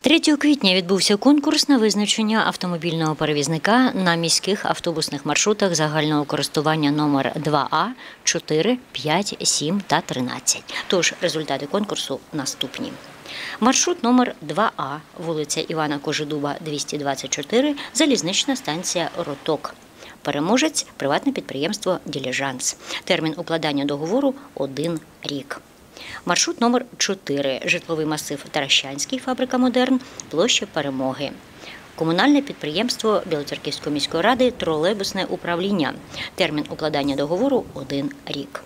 Третього квітня відбувся конкурс на визначення автомобільного перевізника на міських автобусних маршрутах загального користування номер 2А, 4, 5, 7 та 13. Тож результати конкурсу наступні. Маршрут номер 2А, вулиця Івана Кожедуба, 224, залізнична станція Роток. Переможець приватне підприємство Діліжанс. Термін укладання договору один рік. Маршрут номер 4 житловий масив Таращанський, фабрика Модерн, площа Перемоги. Комунальне підприємство Білоцерківської міської ради тролейбусне управління. Термін укладання договору один рік.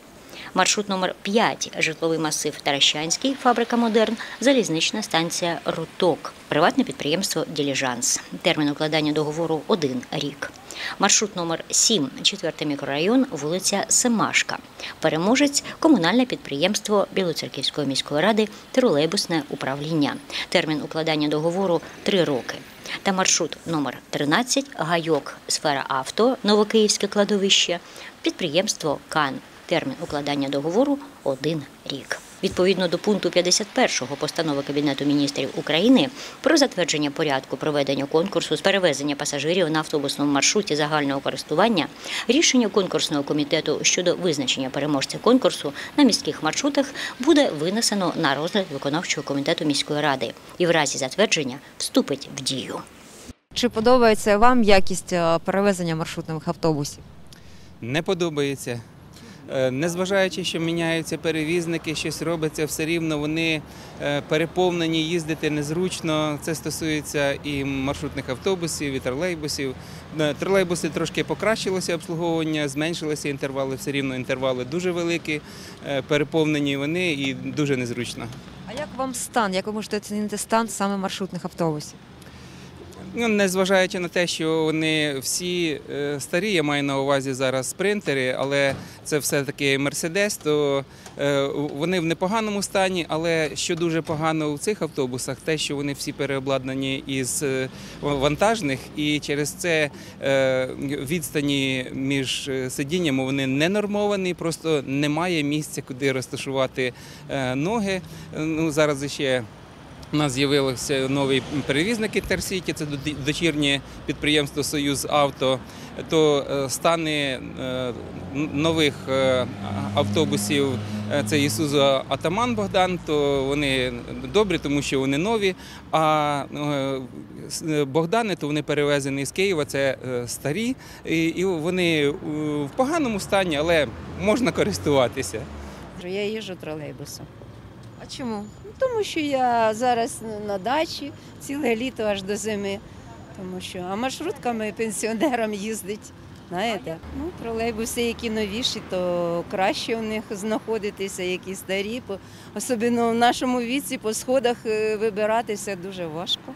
Маршрут номер 5 житловий масив Таращанський, фабрика Модерн, залізнична станція Роток, приватне підприємство Діліжанс. Термін укладання договору один рік. Маршрут номер 7 четвертий мікрорайон, вулиця Семашка. Переможець комунальне підприємство Білоцерківської міської ради тролейбусне управління. Термін укладання договору 3 роки. Та маршрут номер 13 Гайок, сфера авто, Новокиївське кладовище, підприємство КАН. Термін укладання договору один рік. Відповідно до пункту 51 постанови Кабінету міністрів України про затвердження порядку проведення конкурсу з перевезення пасажирів на автобусному маршруті загального користування, рішення конкурсного комітету щодо визначення переможця конкурсу на міських маршрутах буде винесено на розгляд виконавчого комітету міської ради і в разі затвердження вступить в дію. Чи подобається вам якість е, перевезення маршрутних автобусів? не подобається. Е, Незважаючи, що міняються перевізники, щось робиться, все рівно вони е, переповнені, їздити незручно. Це стосується і маршрутних автобусів, і тролейбусів. Е, Тролейбуси трошки покращилося обслуговування, зменшилися інтервали, все рівно інтервали дуже великі, переповнені вони і дуже незручно. А як вам стан? Як ви можете оцінити стан саме маршрутних автобусів? Ну, незважаючи на те, що вони всі е, старі, я маю на увазі зараз спринтери, але це все-таки Мерседес, то е, вони в непоганому стані. Але що дуже погано у цих автобусах, те, що вони всі переобладнані із е, вантажних, і через це відстані між сидіннями вони не нормовані, просто немає місця, куди розташувати ноги. Ну, зараз ще у нас з'явилися нові перевізники Терсіті, це дочірнє підприємство Союз Авто. То е, стани е, нових е, автобусів це Ісузо Атаман Богдан, то вони добрі, тому що вони нові. А Богдани, то вони перевезені з Києва, це старі, і вони в поганому стані, але можна користуватися. Я їжджу тролейбусом. А чому? Тому що я зараз на дачі ціле літо аж до зими. Тому що, а маршрутками пенсіонерам їздить. Знаєте, ну тролейбуси, які новіші, то краще у них знаходитися, які старі. Особливо в нашому віці по сходах е, вибиратися дуже важко.